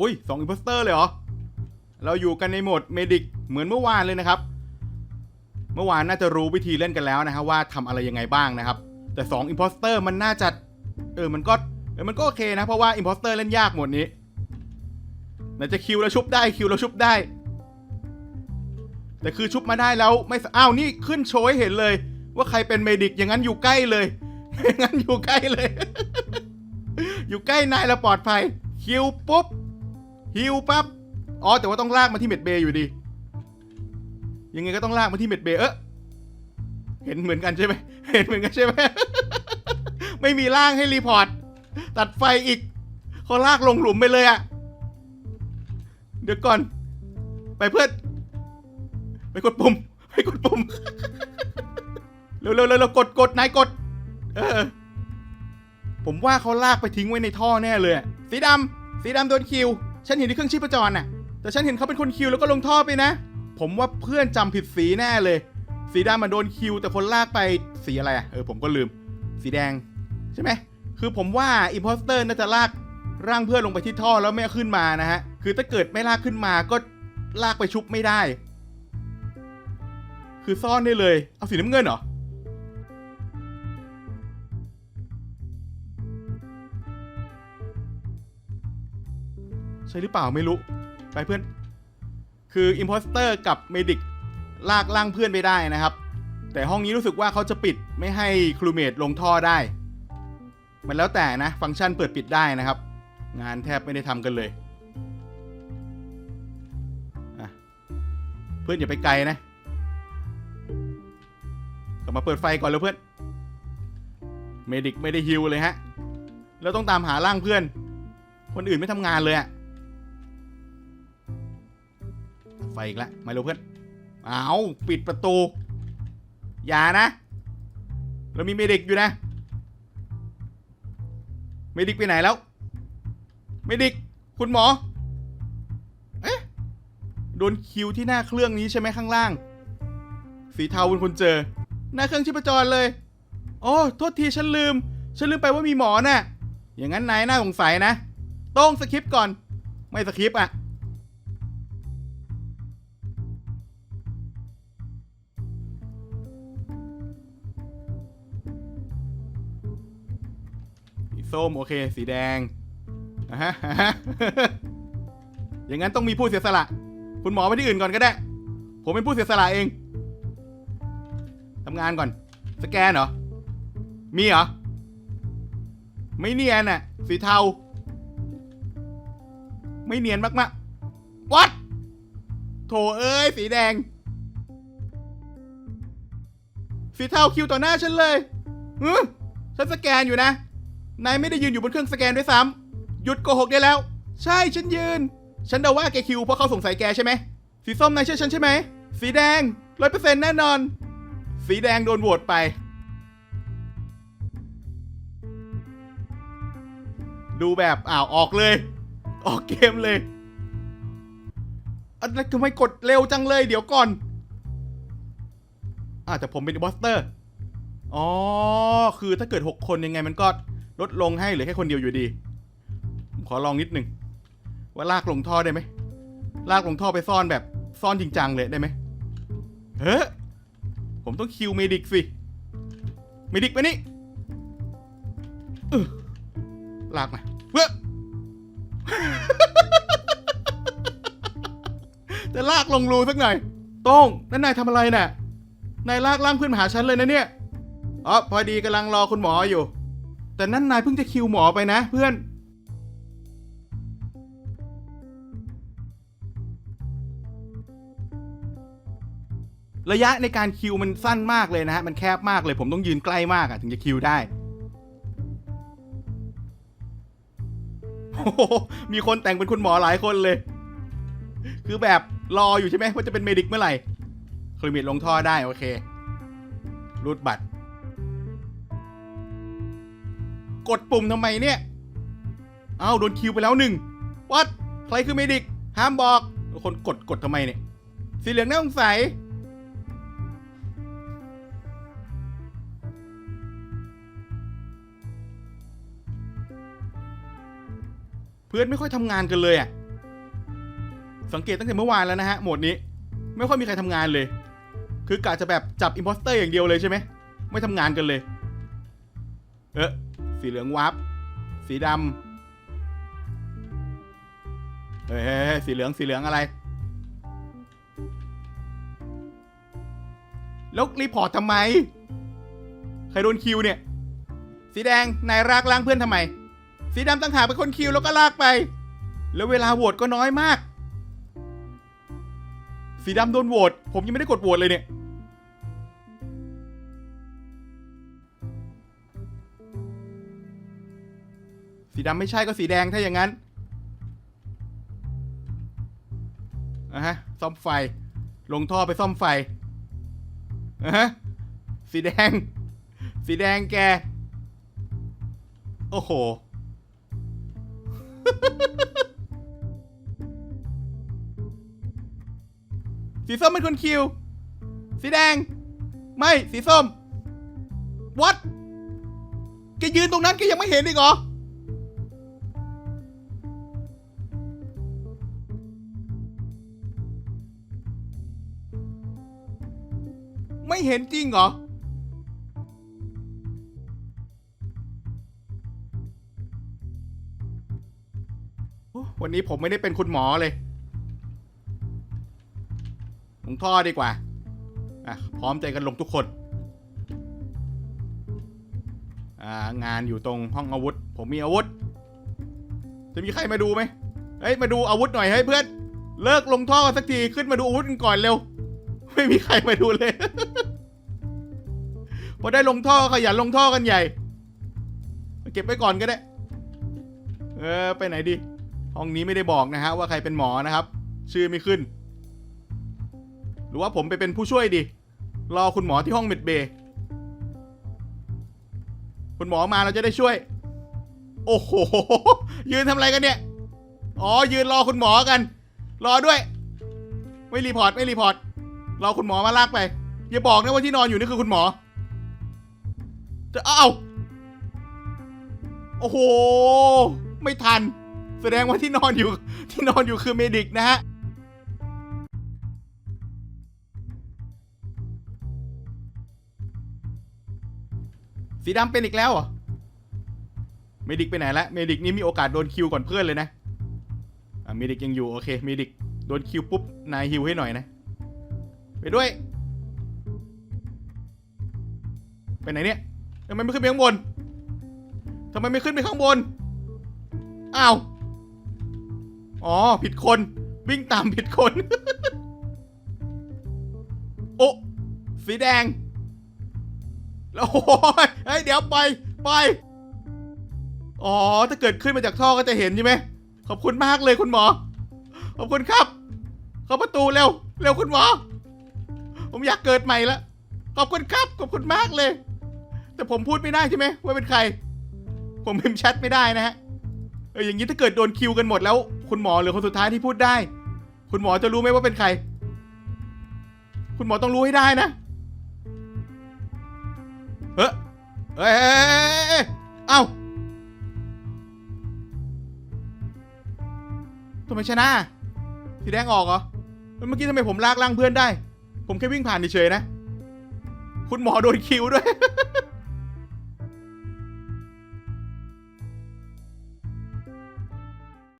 อุ้ยสองอิมพสเตอร์เลยเหรอ เราอยู่กันในโหมดเมดิกเหมือนเมื่อวานเลยนะครับ เมื่อวานน่าจะรู้วิธีเล่นกันแล้วนะฮะว่าทำอะไรยังไงบ้างนะครับ แต่2อิมโพสเตอร์มันน่าจะ เออมันก็เออมันก็โอเคนะเพราะว่าอิมโพสเตอร์เล่นยากหมดนี้น่าจะคิวแล้วชุบได้คิวแล้วชุบได้ แต่คือชุบมาได้แล้วไม่อ้าวนี่ขึ้นโชว์ให้เห็นเลย ว่าใครเป็นเมดิกอย่างนั้นอยู่ใกล้เลยอย่างนั้นอยู่ใกล้เลย อยู่ใกล้นายแล้วปลอดภัย คิวปุ๊บ ฮิวปั๊บ อ๋อ แต่ว่าต้องลากมาที่เม็ดเบย์อยู่ดี ยังไงก็ต้องลากมาที่เม็ดเบย์เออเห็นเหมือนกันใช่ไหมเห็นเหมือนกันใช่ไหม ไม่มีล่างให้รีพอร์ต ตัดไฟอีกเขาลากลงหลุมไปเลยอะเดี๋ยวก่อน ไปเพื่อน ไปกดปุ่ม ไปกดปุ่ม เร็วเร็วเร็วเร็วกดกดนายกด เออ ผมว่าเขาลากไปทิ้งไว้ในท่อแน่เลย สีดำสีดำโดนคิว ฉันเห็นที่เครื่องชีพจรน่ะ แต่ฉันเห็นเขาเป็นคนคิวแล้วก็ลงท่อไปนะ ผมว่าเพื่อนจำผิดสีแน่เลย สีดำมาโดนคิว แต่คนลากไปสีอะไรอะเออผมก็ลืม สีแดง ใช่ไหม คือผมว่าอิมพอสเตอร์น่าจะลากร่างเพื่อนลงไปที่ท่อแล้วไม่ขึ้นมานะฮะ คือถ้าเกิดไม่ลากขึ้นมาก็ลากไปชุบไม่ได้ คือซ่อนได้เลย เอาสีน้ำเงินเหรอ ใช่หรือเปล่าไม่รู้ ไปเพื่อน คืออิมพอสเตอร์กับเมดิกลากล่างเพื่อนไปได้นะครับ แต่ห้องนี้รู้สึกว่าเขาจะปิดไม่ให้ครูเมดลงท่อได้ มันแล้วแต่นะ ฟังก์ชันเปิดปิดได้นะครับ งานแทบไม่ได้ทำกันเลย เพื่อนอย่าไปไกลนะกลับมาเปิดไฟก่อนเลยเพื่อน เมดิกไม่ได้ฮิวเลยฮะ แล้วต้องตามหาร่างเพื่อน คนอื่นไม่ทำงานเลยอะ ไฟอีกแล้วมาเร็วเพื่อนเอาปิดประตู อย่านะ เรามีเมดิกอยู่นะ เมดิกไปไหนแล้ว เมดิก คุณหมอ เอ๊ะ โดนคิวที่หน้าเครื่องนี้ใช่ไหมข้างล่าง สีเทาเป็นคนเจอ หน้าเครื่องชีพจรเลยโอ้โทษทีฉันลืม ฉันลืมไปว่ามีหมอน่ะ อย่างนั้นนายน่าสงสัยนะ ต้องสคริปก่อน ไม่สคริปต์อะ ส้มโอเค สีแดงอะฮะอะฮะ อย่างนั้นต้องมีผู้เสียสละ คุณหมอไปที่อื่นก่อนก็ได้ ผมเป็นผู้เสียสละเองทำงานก่อน สแกนเหรอ มีเหรอ ไม่เนียนอะ สีเทา ไม่เนียนมากๆวัดโถเอ้ย สีแดง สีเทาคิวต่อหน้าฉันเลยฉันสแกนอยู่นะ นายไม่ได้ยืนอยู่บนเครื่องสแกนด้วยซ้ำหยุดโกหกได้แล้ว ใช่ฉันยืน ฉันเดาว่าแกคิวเพราะเขาสงสัยแกใช่ไหม สีส้มนายเชื่อฉันใช่ไหม สีแดงร้อยเปอร์เซ็นต์แน่นอน สีแดงโดนโหวตไป ดูแบบอ้าวออกเลย ออกเกมเลยอะไรทำไมกดเร็วจังเลย เดี๋ยวก่อนอาแต่ผมเป็นบอสเตอร์ อ๋อ คือถ้าเกิด 6 คนยังไงมันก็ ลดลงให้เหลือแค่คนเดียวอยู่ดี ขอลองนิดนึง ว่าลากลงท่อได้ไหมลากลงท่อไปซ่อนแบบซ่อนจริงจังเลยได้ไหมเฮ้ผมต้องคิวเมดิกสิเมดิกมานี่ลากมาเพื่อจะลากลงรูสักหน่อยโต้งนั่นนายทำอะไรน่ะนายลากล่างเพื่อนมาหาฉันเลยนะเนี่ยอ๋อพอดีกำลังรอคุณหมออยู่ แต่นั่นนายเพิ่งจะคิวหมอไปนะเพื่อน ระยะในการคิวมันสั้นมากเลยนะฮะ มันแคบมากเลย ผมต้องยืนใกล้มากอะถึงจะคิวได้โอ้โหมีคนแต่งเป็นคุณหมอหลายคนเลย คือแบบรออยู่ใช่ไหมว่าจะเป็นเมดิกเมื่อไหร่คลิมิตลงท่อได้โอเครูดบัตร กดปุ่มทำไมเนี่ย เอ้าโดนคิวไปแล้วหนึ่งวัดใครคือเมดิก ห้ามบอก คนกดกดทำไมเนี่ย สีเหลืองน่าสงสัย เพื่อนไม่ค่อยทำงานกันเลยอะสังเกตตั้งแต่เมื่อวานแล้วนะฮะ โหมดนี้ ไม่ค่อยมีใครทำงานเลย คือกะจะแบบจับอิมพอสเตอร์อย่างเดียวเลยใช่ไหม ไม่ทำงานกันเลย เออ สีเหลืองวับ สีดำเฮ้ยสีเหลืองสีเหลืองอะไร แล้วรีพอร์ตทำไม ใครโดนคิวเนี่ย สีแดงนายรากล้างเพื่อนทำไม สีดำตั้งหากเป็นคนคิวแล้วก็ลากไป แล้วเวลาโหวตก็น้อยมาก สีดำโดนโหวตผมยังไม่ได้กดโหวตเลยเนี่ย สีดำไม่ใช่ก็สีแดงถ้าอย่างนั้นอะฮะ ซ่อมไฟ ลงท่อไปซ่อมไฟอะฮะ สีแดง สีแดงแก โอ้โห สีส้มเป็นคนคิว สีแดง ไม่ สีส้ม what แกยืนตรงนั้นแกยังไม่เห็นอีกเหรอ เห็นจริงเหรอ วันนี้ผมไม่ได้เป็นคุณหมอเลยลงท่อดีกว่า อะ พร้อมใจกันลงทุกคน อ่า งานอยู่ตรงห้องอาวุธ ผมมีอาวุธ จะมีใครมาดูไหมเฮ้ย มาดูอาวุธหน่อยเฮ้ยเพื่อน เลิกลงท่อสักที ขึ้นมาดูอาวุธกันก่อนเร็ว ไม่มีใครมาดูเลย พอได้ลงท่อขยันลงท่อกันใหญ่ เก็บไว้ก่อนก็ได้ เออไปไหนดี ห้องนี้ไม่ได้บอกนะฮะว่าใครเป็นหมอนะครับ ชื่อไม่ขึ้น หรือว่าผมไปเป็นผู้ช่วยดี รอคุณหมอที่ห้องเมดเบย์คุณหมอมาเราจะได้ช่วย โอ้โห ยืนทำอะไรกันเนี่ย อ๋อ ยืนรอคุณหมอกัน รอด้วย ไม่รีพอร์ต ไม่รีพอร์ต รอคุณหมอมาลากไป อย่าบอกนะว่าที่นอนอยู่นี่คือคุณหมอ จะเอ้าโอ้โห ไม่ทัน แสดงว่าที่นอนอยู่ที่นอนอยู่คือเมดิกนะฮะสีดำเป็นอีกแล้วเหรอ เมดิกไปไหนละเมดิกนี่มีโอกาสโดนคิวก่อนเพื่อนเลยนะ อะเมดิกยังอยู่โอเค เมดิกโดนคิวปุ๊บ นายฮิวให้หน่อยนะ ไปด้วย ไปไหนเนี่ย ทำไมไม่ขึ้นไปข้างบนทำไมไม่ขึ้นไปข้างบน อ้าว อ๋อ ผิดคน วิ่งตามผิดคน โอ้ สีแดง แล้วโอ้ยเฮ้ย เดี๋ยวไป ไป อ๋อ ถ้าเกิดขึ้นมาจากท่อก็จะเห็นใช่ไหม ขอบคุณมากเลยคุณหมอ ขอบคุณครับ เข้าประตูเร็ว เร็วคุณหมอ ผมอยากเกิดใหม่ละ ขอบคุณครับ ขอบคุณมากเลย แต่ผมพูดไม่ได้ใช่ไหมว่าเป็นใคร ผมพิมพ์แชทไม่ได้นะฮะเอออย่างนี้ถ้าเกิดโดนคิวกันหมดแล้ว คุณหมอหรือคนสุดท้ายที่พูดได้ คุณหมอจะรู้ไหมว่าเป็นใคร คุณหมอต้องรู้ให้ได้นะเฮ้ยเอ้ยเอ้าทำไมชนะสีแดงออกเหรอเมื่อกี้ทำไมผมลากล่างเพื่อนได้ ผมแค่วิ่งผ่านเฉยๆนะ คุณหมอโดนคิวด้วย